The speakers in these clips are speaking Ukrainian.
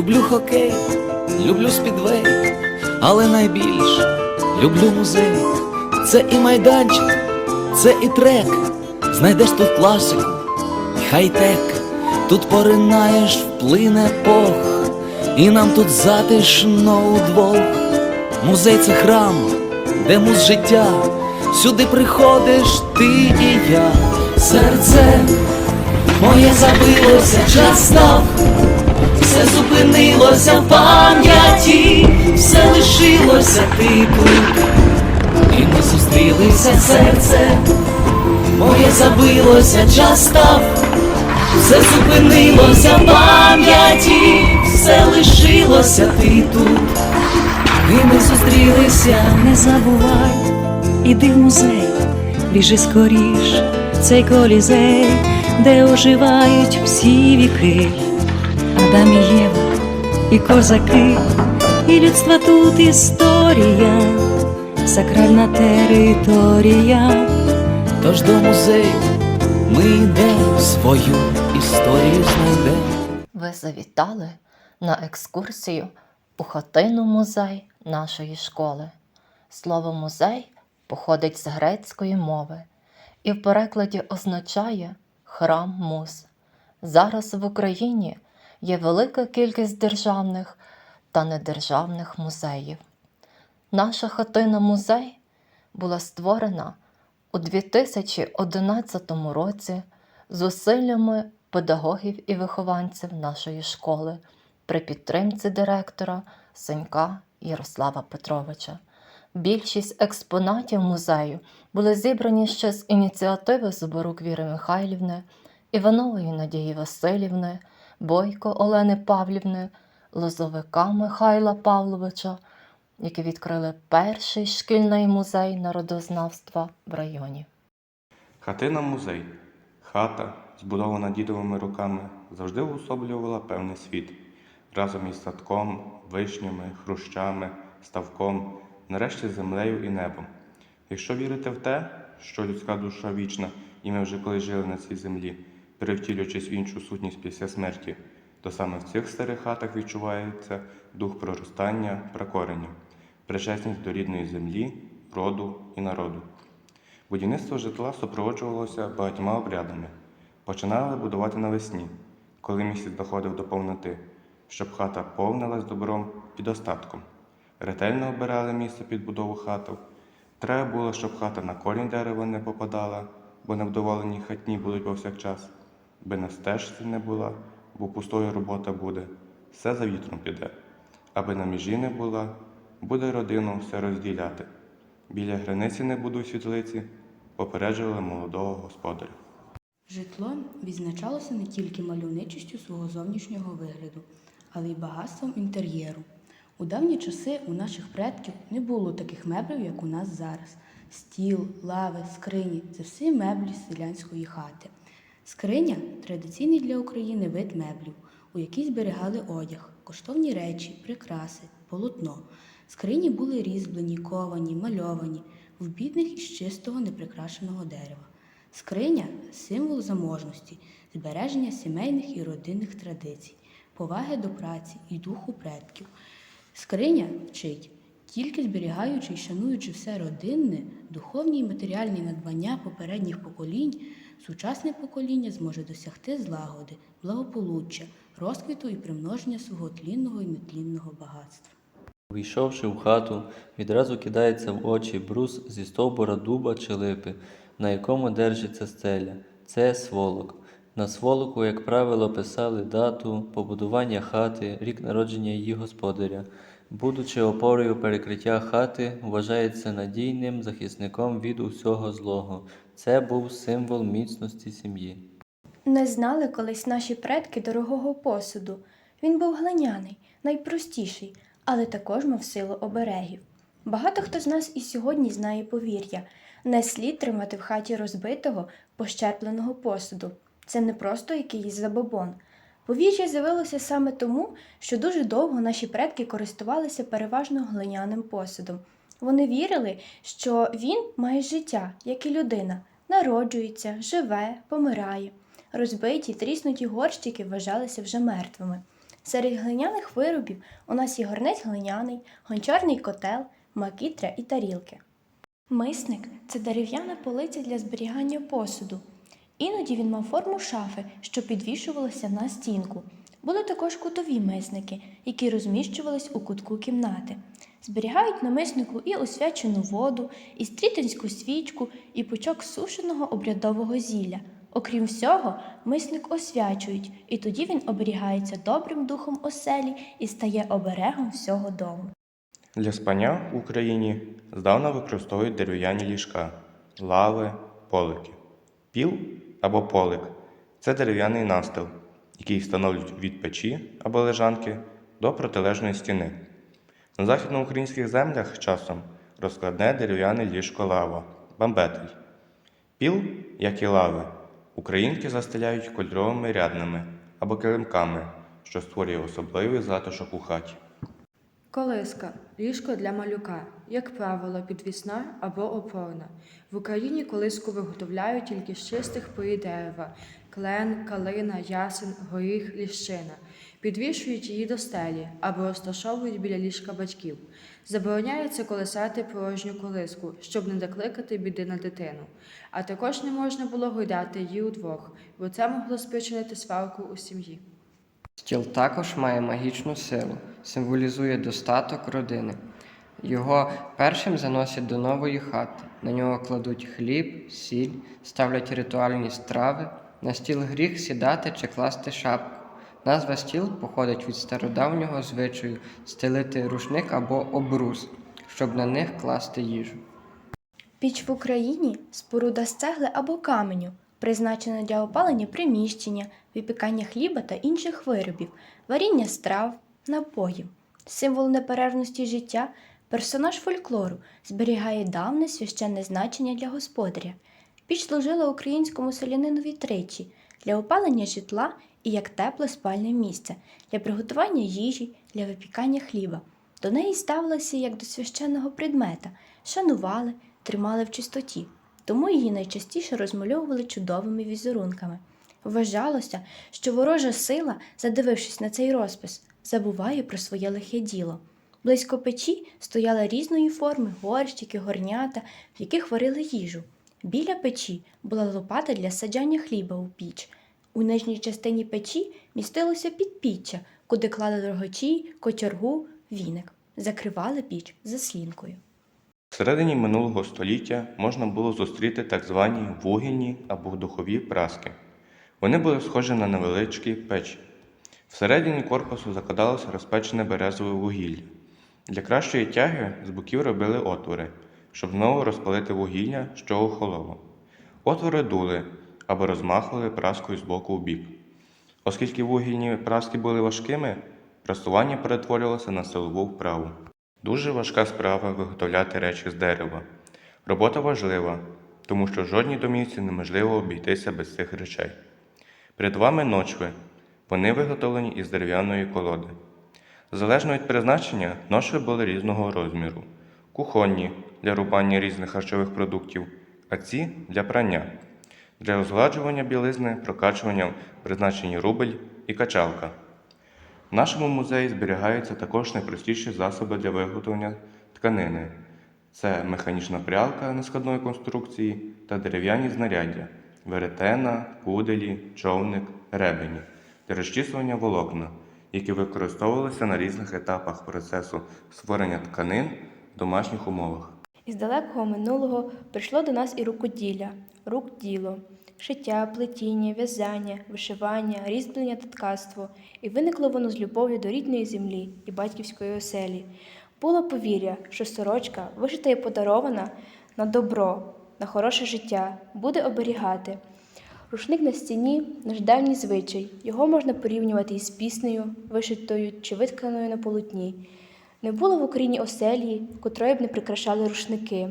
Люблю хокей, люблю спідвей, але найбільше люблю музей. Це і майданчик, це і трек. Знайдеш тут класику, і хай-тек. Тут поринаєш вплине пох, і нам тут затишно удвох. Музей це храм, де муз життя. Сюди приходиш ти і я. Серце моє забилося, час став все зупинилося в пам'яті, все лишилося ти тут. І ми зустрілися серце, моє забилося, час став, все зупинилося в пам'яті, все лишилося ти тут. І ми зустрілися. Не забувай, іди в музей, біжи скоріш, цей колізей, де оживають всі віки, Адам і Єва, і козаки, і людства тут історія, сакральна територія. Тож до музею ми йдемо, свою історію знайдемо. Ви завітали на екскурсію у хатину музей нашої школи. Слово музей походить з грецької мови і в перекладі означає храм муз. Зараз в Україні є велика кількість державних та недержавних музеїв. Наша хатина музей була створена у 2011 році зусиллями педагогів і вихованців нашої школи при підтримці директора Сенька Ярослава Петровича. Більшість експонатів музею були зібрані ще з ініціативи Зуборук Віри Михайлівни, Іванової Надії Васильівни, Бойко Олени Павлівни, Лозовика Михайла Павловича, які відкрили перший шкільний музей народознавства в районі. Хатина музей. Хата, збудована дідовими руками, завжди уособлювала певний світ. Разом із садком, вишнями, хрущами, ставком, нарешті землею і небом. Якщо вірити в те, що людська душа вічна, і ми вже колись жили на цій землі, перевтілюючись в іншу сутність після смерті, то саме в цих старих хатах відчувається дух проростання, прокорення, причесність до рідної землі, роду і народу. Будівництво житла супроводжувалося багатьма обрядами. Починали будувати навесні, коли місяць доходив до повноти, щоб хата повнилась добром під остатком. Ретельно обирали місце під будову хати. Треба було, щоб хата на корінь дерева не попадала, бо невдоволені хатні будуть повсякчас, би на стежці не була, бо пустою робота буде, все за вітром піде. Аби на межі не була, буде родину все розділяти. Біля границі не будуть світлиці, попереджували молодого господаря. Житло відзначалося не тільки мальовничістю свого зовнішнього вигляду, але й багатством інтер'єру. У давні часи у наших предків не було таких меблів, як у нас зараз. Стіл, лави, скрині це всі меблі селянської хати. Скриня традиційний для України вид меблів, у якій зберігали одяг, коштовні речі, прикраси, полотно. Скрині були різьблені, ковані, мальовані, в бідних із чистого неприкрашеного дерева. Скриня символ заможності, збереження сімейних і родинних традицій, поваги до праці і духу предків. Скриня вчить, тільки зберігаючи і шануючи все родинне, духовні і матеріальні надбання попередніх поколінь, сучасне покоління зможе досягти злагоди, благополуччя, розквіту і примноження свого тлінного і нетлінного багатства. Увійшовши в хату, відразу кидається в очі брус зі стовбура дуба чи липи, на якому держиться стеля. Це сволок. На сволоку, як правило, писали дату побудування хати, рік народження її господаря. Будучи опорою перекриття хати, вважається надійним захисником від усього злого. Це був символ міцності сім'ї. Не знали колись наші предки дорогого посуду. Він був глиняний, найпростіший, але також мав силу оберегів. Багато хто з нас і сьогодні знає повір'я. Не слід тримати в хаті розбитого, пощерпленого посуду. Це не просто якийсь забобон. Повір'я з'явилося саме тому, що дуже довго наші предки користувалися переважно глиняним посудом. Вони вірили, що він має життя, як і людина, народжується, живе, помирає. Розбиті, тріснуті горщики вважалися вже мертвими. Серед глиняних виробів у нас є горнець глиняний, гончарний котел, макітря і тарілки. Мисник це дерев'яна полиця для зберігання посуду. Іноді він мав форму шафи, що підвішувалася на стінку. Були також кутові мисники, які розміщувались у кутку кімнати. Зберігають на миснику і освячену воду, і стрітинську свічку, і пучок сушеного обрядового зілля. Окрім всього, мисник освячують, і тоді він оберігається добрим духом оселі і стає оберегом всього дому. Для спання в Україні здавна використовують дерев'яні ліжка, лави, полики. Піл або полик це дерев'яний настил, який встановлюють від печі або лежанки до протилежної стіни. На західноукраїнських землях часом розкладне дерев'яне ліжко лава, бамбетель. Піл, як і лави, українки застеляють кольоровими ряднами або килимками, що створює особливий затишок у хаті. Колиска ліжко для малюка, як правило, підвісна або опорна. В Україні колиску виготовляють тільки з чистих порід дерева клен, калина, ясен, горіх, ліщина. Підвішують її до стелі або розташовують біля ліжка батьків. Забороняється колесати порожню колиску, щоб не докликати біди на дитину. А також не можна було гойдати її удвох, бо це могло спричинити сварку у сім'ї. Стіл також має магічну силу, символізує достаток родини. Його першим заносять до нової хати. На нього кладуть хліб, сіль, ставлять ритуальні страви. На стіл гріх сідати чи класти шапку. Назва стіл походить від стародавнього звичаю стелити рушник або обрус, щоб на них класти їжу. Піч в Україні споруда з цегли або каменю, призначена для опалення приміщення, випікання хліба та інших виробів, варіння страв, напоїв. Символ неперервності життя, персонаж фольклору, зберігає давне священне значення для господаря. Піч служила українському селянинові тричі для опалення житла і як тепле спальне місце, для приготування їжі, для випікання хліба. До неї ставилися як до священного предмета, шанували, тримали в чистоті, тому її найчастіше розмальовували чудовими візерунками. Вважалося, що ворожа сила, задивившись на цей розпис, забуває про своє лихе діло. Близько печі стояли різної форми горщики, горнята, в яких варили їжу. Біля печі була лопата для саджання хліба у піч. У нижній частині печі містилося підпіччя, куди клали рогачі, кочергу, віник. Закривали піч заслінкою. Всередині минулого століття можна було зустріти так звані вугільні або духові праски. Вони були схожі на невеличкі печі. Всередині корпусу закладалося розпечене березове вугілля. Для кращої тяги з боків робили отвори, щоб знову розпалити вугілля, що охололо. Отвори дули або розмахували праскою з боку в бік. Оскільки вугільні праски були важкими, прасування перетворювалося на силову вправу. Дуже важка справа виготовляти речі з дерева. Робота важлива, тому що жодній домівці неможливо обійтися без цих речей. Перед вами ночви. Вони виготовлені із дерев'яної колоди. Залежно від призначення, ношви були різного розміру: кухонні для рубання різних харчових продуктів, а ці для прання, для розгладжування білизни, прокачування призначені рубель і качалка. В нашому музеї зберігаються також найпростіші засоби для виготовлення тканини. Це механічна прялка нескладної конструкції та дерев'яні знаряддя веретена, куделі, човник, ребені для розчісування волокна, які використовувалися на різних етапах процесу створення тканин в домашніх умовах. Із далекого минулого прийшло до нас і рукоділля, рук діло, шиття, плетіння, в'язання, вишивання, різьблення та ткацтво, і виникло воно з любов'ю до рідної землі і батьківської оселі. Було повір'я, що сорочка, вишита і подарована на добро, на хороше життя, буде оберігати. Рушник на стіні наш давній звичай. Його можна порівнювати із піснею, вишитою чи витканою на полотні. Не було в Україні оселі, котрої б не прикрашали рушники.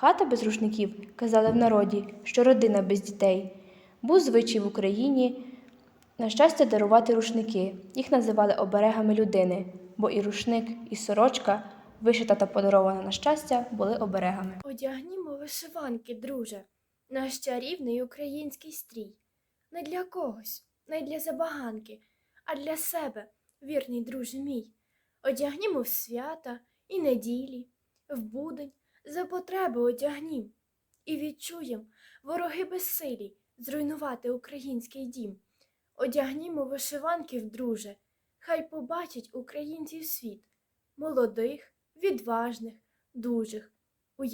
Хата без рушників, казали в народі, що родина без дітей. Був звичай в Україні на щастя дарувати рушники. Їх називали оберегами людини, бо і рушник, і сорочка, вишита та подарована на щастя, були оберегами. Одягнімо вишиванки, друже, наш чарівний український стрій. Не для когось, не для забаганки, а для себе, вірний друже мій, одягнімо в свята і неділі, в будень за потреби одягнім, і відчуєм вороги безсилі зруйнувати український дім. Одягнімо вишиванків, друже, хай побачить українців світ, молодих, відважних, дужих, у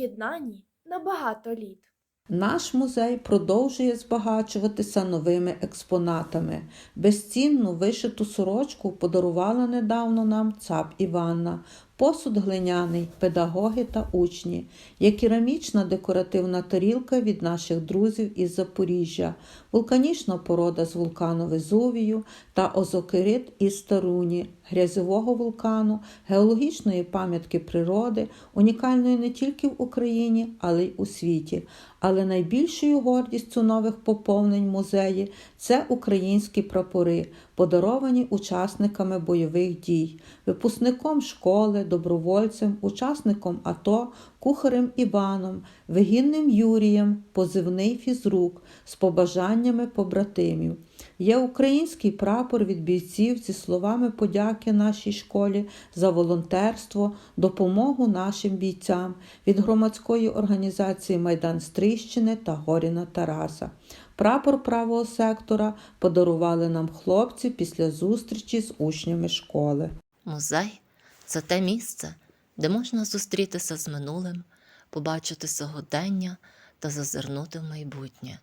на багато літ. Наш музей продовжує збагачуватися новими експонатами. Безцінну вишиту сорочку подарувала недавно нам цап Іванна, посуд глиняний, педагоги та учні, є керамічна декоративна тарілка від наших друзів із Запоріжжя, вулканічна порода з вулкану Везувію та озокерит із Таруні, грязьового вулкану, геологічної пам'ятки природи, унікальної не тільки в Україні, але й у світі. Але найбільшою гордістю нових поповнень музеї це українські прапори, подаровані учасниками бойових дій, випускником школи, добровольцем, учасником АТО, кухарем Іваном, вигінним Юрієм, позивний фізрук з побажаннями побратимів. Є український прапор від бійців зі словами подяки нашій школі за волонтерство, допомогу нашим бійцям від громадської організації Майдан Стрищини та Горіна Тараса. Прапор правого сектора подарували нам хлопці після зустрічі з учнями школи. Музей це те місце, де можна зустрітися з минулим, побачити сьогодення та зазирнути в майбутнє.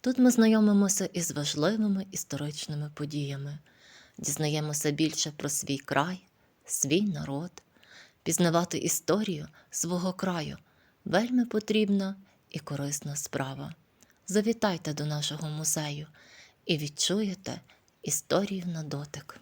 Тут ми знайомимося із важливими історичними подіями, дізнаємося більше про свій край, свій народ, пізнавати історію свого краю вельми потрібна і корисна справа. Завітайте до нашого музею і відчуєте історію на дотик.